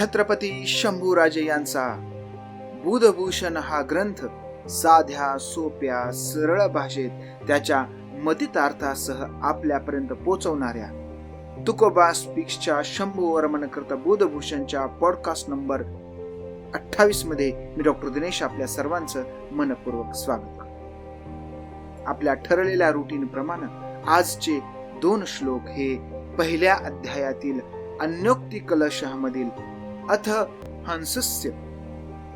छत्रपती शंभूराजे यांचा बुधभूषण हा ग्रंथ साध्या सोप्या सरळ भाषेत त्याच्या मतितार्थासह आपल्यापर्यंत पोचवणाऱ्या तुकोबा स्पीक्सच्या शंभू वर्मनकर्ता बुधभूषणच्या पॉडकास्ट नंबर अठ्ठावीसमध्ये मी डॉक्टर दिनेश आपल्या सर्वांचं मनपूर्वक स्वागत करतो. आपल्या ठरलेल्या रुटीन प्रमाणे आजचे दोन श्लोक हे पहिल्या अध्यायातील अन्योक्ती कलशमधील अथ हंसस्य.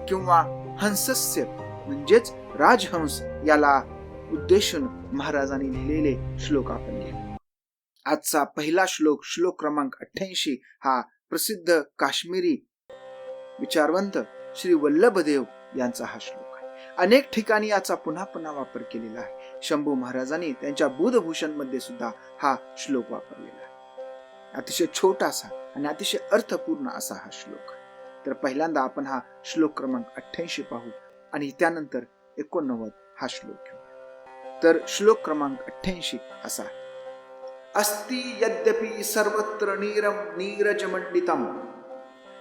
किंवा हंसस्य म्हणजेच राजहंस याला उद्देशून महाराजांनी लिहिलेले श्लोक आपण घेऊ. आजचा पहिला श्लोक श्लोक क्रमांक अठ्ठ्याऐंशी हा प्रसिद्ध काश्मीरी विचारवंत श्री वल्लभदेव यांचा हा श्लोक आहे. अनेक ठिकाणी याचा पुन्हा पुन्हा वापर केलेला आहे. शंभू महाराजांनी त्यांच्या बुधभूषणमध्ये सुद्धा हा श्लोक वापरलेला आहे. अतिशय छोटासा आणि अतिशय अर्थपूर्ण असा हा श्लोक. तर पहिल्यांदा आपण हा श्लोक क्रमांक अठ्ठ्याऐंशी पाहू आणि त्यानंतर एकोणनव्वद हा श्लोक घेऊ तर श्लोक क्रमांक अठ्ठ्याऐंशी असा आहे. अस्ति यद्यपि सर्वत्र नीरम नीरजमंडितम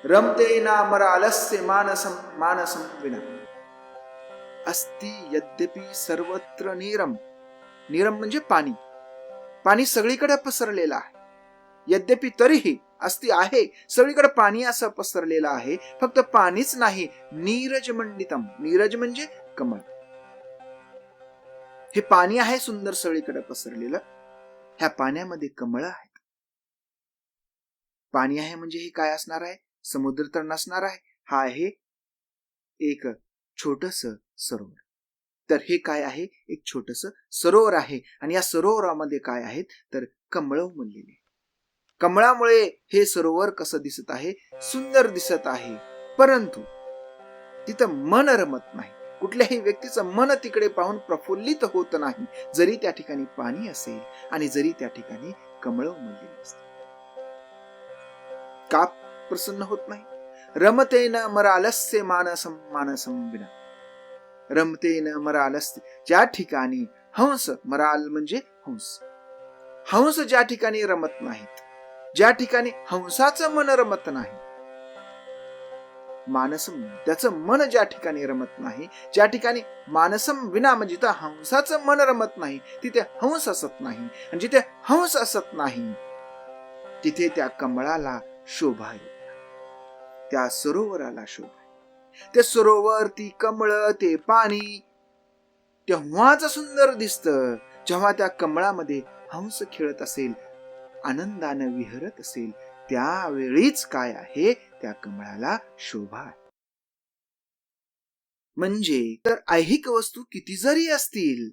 रमते नामरालस्य मानसम मानसम विना। अस्ति यद्यपि सर्वत्र नीरम नीरम म्हणजे पाणी. पाणी सगळीकडे पसरलेलं आहे. यद्यपि तरीही अस्ति आहे. सगळीकडे पाणी असं पसरलेलं आहे. फक्त पाणीच नाही नीरज मंडितम. नीरज म्हणजे कमळ. हे पाणी आहे सुंदर सगळीकडे पसरलेलं. ह्या पाण्यामध्ये कमळ आहेत पाणी आहे म्हणजे हे काय असणार आहे? समुद्र तर नसणार आहे. हा आहे एक छोटस सरोवर. तर हे काय आहे? एक छोटस सरोवर आहे. आणि या सरोवरामध्ये काय आहेत? तर कमळ उमललेले कमळामुळे हे सरोवर कसं दिसत आहे? सुंदर दिसत आहे. परंतु तिथं मन रमत नाही. कुठल्याही व्यक्तीचं मन तिकडे पाहून प्रफुल्लित होत नाही जरी त्या ठिकाणी पाणी असेल आणि जरी त्या ठिकाणी कमळ उमललेली असते का प्रसन्न होत नाही. रमतेन मरालस्य मानसम मानसम विना. रमतेन मरालस्य ज्या ठिकाणी हंस मराल म्हणजे हंस. हंस ज्या ठिकाणी रमत नाहीत ज्या ठिकाणी हंसाचं मन रमत नाही मानसम त्याचं मन ज्या ठिकाणी रमत नाही ज्या ठिकाणी मानसम विना म्हणजे जिथं हंसाचं मन रमत नाही तिथे हंस असत नाही. आणि जिथे हंस असत नाही तिथे त्या कमळाला शोभा येत त्या सरोवराला शोभा ते सरोवर ती कमळ ते पाणी तेव्हाच सुंदर दिसत जेव्हा त्या कमळामध्ये हंस खेळत असेल आनंदानं विहरत असेल त्यावेळीच काय आहे त्या कमळाला शोभा आहे. म्हणजे तर ऐहिक वस्तू किती जरी असतील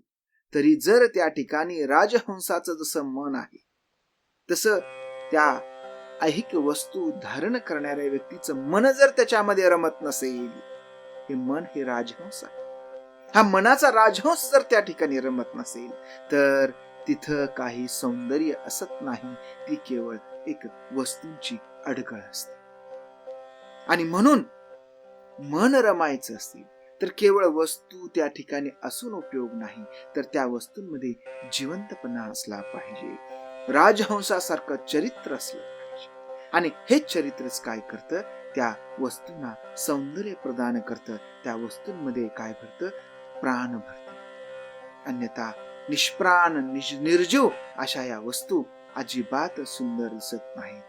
तरी जर त्या ठिकाणी राजहंसाचं जसं मन आहे तसं त्या ऐहिक वस्तू धारण करणाऱ्या व्यक्तीचं मन जर त्याच्यामध्ये रमत नसेल हे मन हे राजहंस आहे. हा मनाचा राजहंस जर त्या ठिकाणी रमत नसेल तर तिथं काही सौंदर्य असत नाही ती केवळ एक वस्तूंची अडगळ असते. आणि म्हणून मन रमायचं असेल तर केवळ वस्तू त्या ठिकाणी असून उपयोग नाही तर त्या वस्तूंमध्ये जिवंतपणा असला पाहिजे. राजहंसासारखं चरित्र असलं पाहिजे. आणि हेच चरित्रच काय करतं? त्या वस्तूंना सौंदर्य प्रदान करतं. त्या वस्तूंमध्ये काय भरतं? प्राण भरत. अन्यथा निष्प्राण निज निर्जीव अशा या वस्तू अजिबात सुंदर दिसत नाही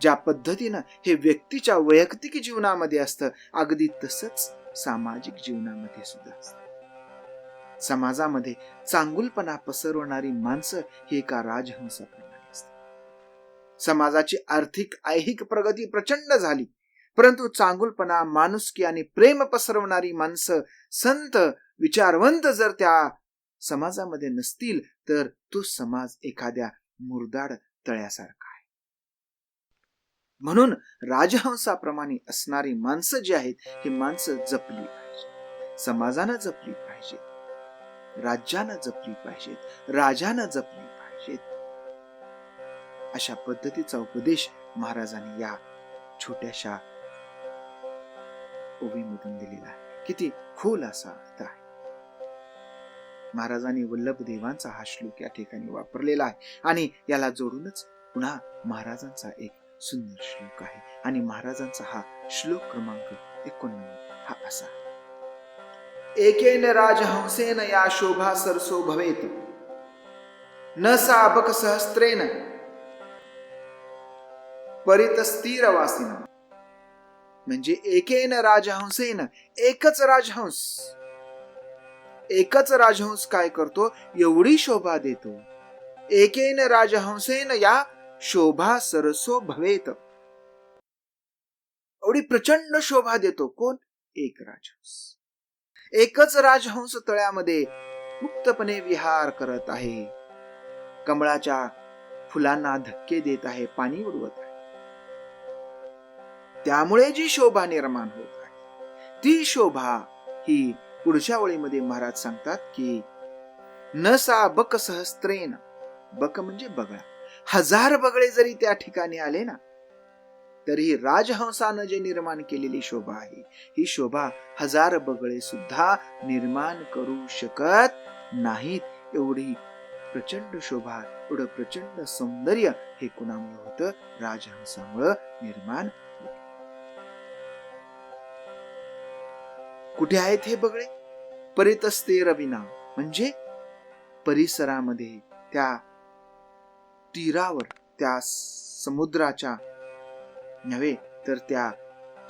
ज्या पद्धतीनं हे व्यक्तीच्या वैयक्तिक जीवनामध्ये असतं अगदी तसंच सामाजिक जीवनामध्ये सुद्धा असत. समाजामध्ये चांगुलपणा पसरवणारी माणसं ही एका राजहंसाप्रमाणे असतात. समाजाची आर्थिक ऐहिक प्रगती प्रचंड झाली परंतु चांगुलपणा माणुसकी आणि प्रेम पसरवणारी माणसं संत विचारवंत जर त्या समाजामध्ये नसतील तर तो समाज एखाद्या मुरदाड तळ्यासारखा आहे. म्हणून राजहंसाप्रमाणे असणारी माणसं जी आहेत ही माणसं जपली पाहिजे समाजानं जपली पाहिजेत. राज्यानं जपली पाहिजेत. राजानं जपली पाहिजेत. अशा पद्धतीचा उपदेश महाराजांनी या छोट्याशा ओवीमधून दिलेला आहे. किती खोल असा अर्थ आहे. महाराजांनी वल्लभ देवांचा हा श्लोक या ठिकाणी वापरलेला आहे. आणि याला जोडूनच पुन्हा महाराजांचा एक सुंदर श्लोक आहे. आणि महाराजांचा हा श्लोक क्रमांक एकोणनव्वद हा असा एकेन राजहंसेन या शोभा सरसो भवेत. न साबक सहस्त्रेन परितस्थिर वासिन म्हणजे एकेन राजहंसेन एकच राजहंस. एकच राजहंस काय करतो? एवढी शोभा देतो. एकेन राजहंसेन या शोभा सरसो भवेत. एवढी प्रचंड शोभा देतो कोण? एक राजहंस. एकच राजहंस तळ्यामध्ये मुक्तपणे विहार करत आहे. कमळाच्या फुलांना धक्के देत आहे पाणी उडवत आहे. त्यामुळे जी शोभा निर्माण होत आहे ती शोभा ही पुढच्या ओळीमध्ये महाराज सांगतात की न सा बक सहस्त्रेन बक म्हणजे बगळा. हजार बगळे जरी त्या ठिकाणी आले ना तरी राजहंसानं जे निर्माण केलेली शोभा आहे ही शोभा हजार बगळे सुद्धा निर्माण करू शकत नाहीत. एवढी प्रचंड शोभा एवढं प्रचंड सौंदर्य हे कुणामुळे होतं? राजहंसामुळं निर्माण कुठे आहेत हे बगळे परितस्ते रविना म्हणजे परिसरामध्ये त्या तीरावर त्या समुद्राच्या नव्हे तर त्या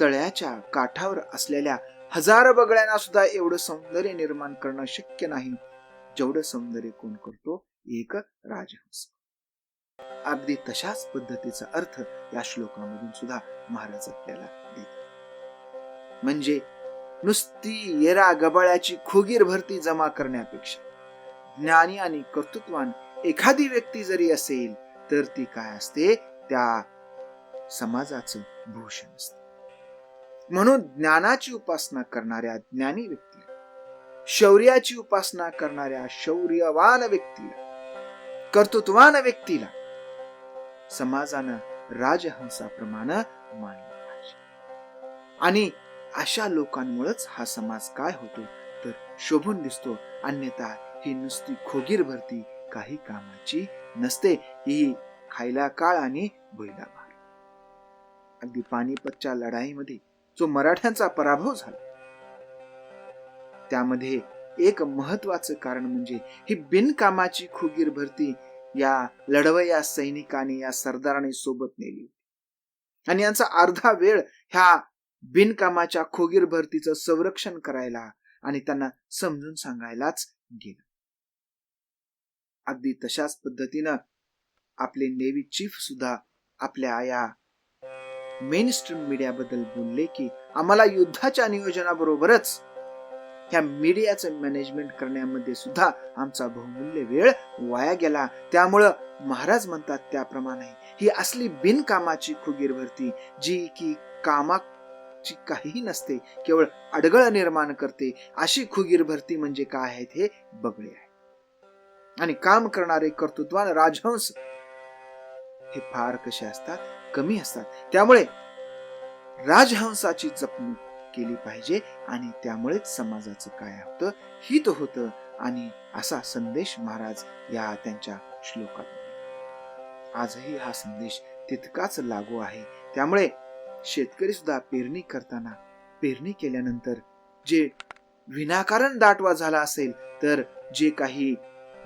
तळ्याच्या काठावर असलेल्या हजार बगळ्यांना सुद्धा एवढं सौंदर्य निर्माण करणं शक्य नाही. जेवढं सौंदर्य कोण करतो? एक राजहंस. अगदी तशाच पद्धतीचा अर्थ या श्लोकामधून सुद्धा महाराज आपल्याला देत म्हणजे नुसती येरा गबाळ्याची खोगीर भरती जमा करण्यापेक्षा. ज्ञानी आणि कर्तृत्वान एखादी व्यक्ती जरी असेल तर ती काय असते? त्या समाजाचं भूषण असते. म्हणून ज्ञानाची उपासना करणाऱ्या ज्ञानी व्यक्तीला शौर्याची उपासना करणाऱ्या शौर्यवान व्यक्तीला कर्तृत्वान व्यक्तीला समाजानं राजहंसाप्रमाणे मानलं पाहिजे. आणि अशा लोकांमुळेच हा समाज काय होतो? तर शोभून दिसतो. अन्यथा ही नुसती खोगीर भरती काही कामाची नसते. ही खायला काळ आणि भैला भार अगदी पानिपतच्या लढाईमध्ये जो मराठ्यांचा पराभव झाला त्यामध्ये एक महत्वाचं कारण म्हणजे ही बिनकामाची खुगीर भरती या लढवया सैनिकांनी या सरदाराने सोबत नेली आणि यांचा अर्धा वेळ ह्या बिनकामाच्या खोगीर भरतीचं संरक्षण करायला आणि त्यांना समजून सांगायलाच गेलं. अगदी तशाच पद्धतीनं आपले नेव्ही चीफ सुद्धा आपल्या या मेन स्ट्रीम मीडियाबद्दल बोलले की आम्हाला युद्धाच्या नियोजनाबरोबरच ह्या मीडियाचं मॅनेजमेंट करण्यामध्ये सुद्धा आमचा बहुमूल्य वेळ वाया गेला. त्यामुळं महाराज म्हणतात त्याप्रमाणे ही असली बिनकामाची खुगीर भरती जी की ची काहीही नसते केवळ अडगळ निर्माण करते. अशी खुगीर भरती म्हणजे काय आहेत हे बगळे आहे. आणि काम करणारे कर्तृत्वान राजहंस हे फार कसे असतात? कमी असतात. त्यामुळे राजहंसाची जपणूक केली पाहिजे आणि त्यामुळेच समाजाचं काय होतं? हित होतं. आणि असा संदेश महाराज या त्यांच्या श्लोकात आजही हा संदेश तितकाच लागू आहे. त्यामुळे शेतकरी सुद्धा पेरणी करताना पेरणी केल्यानंतर जे विनाकारण दाटवा झाला असेल तर जे काही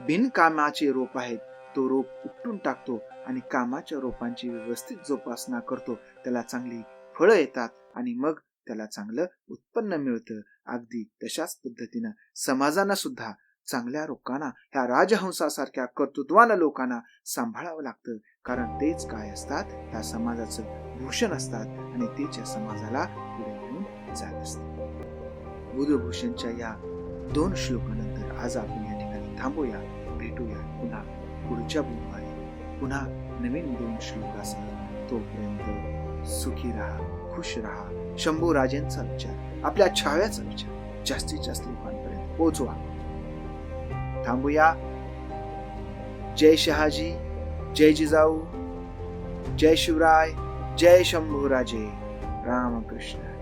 बिनकामाचे रोप आहेत तो रोप उपटून टाकतो आणि कामाच्या रोपांची व्यवस्थित जोपासना करतो. त्याला चांगली फळं येतात आणि मग त्याला चांगलं उत्पन्न मिळतं. अगदी तशाच पद्धतीनं समाजानं सुद्धा चांगल्या लोकांना ह्या राजहंसासारख्या कर्तृत्वान लोकांना सांभाळावं लागतं. कारण तेच काय असतात? त्या समाजाचं भूषण असतात आणि तेच या समाजाला पुढे घेऊन जात असतात बुधभूषणच्या या दोन श्लोकानंतर आज आपण या ठिकाणी थांबूया भेटूया पुन्हा पुढच्या बुधवारी. पुन्हा नवीन दोन श्लोकासह तोपर्यंत सुखी राहा खुश राहा. शंभू राजेंचा विचार आपल्या छाव्याचा विचार जास्तीत जास्त लोकांपर्यंत पोहोचवा. थांबूया. जय शहाजी. जय जिजाऊ जय शिवराय जय शंभूराजे रामकृष्ण.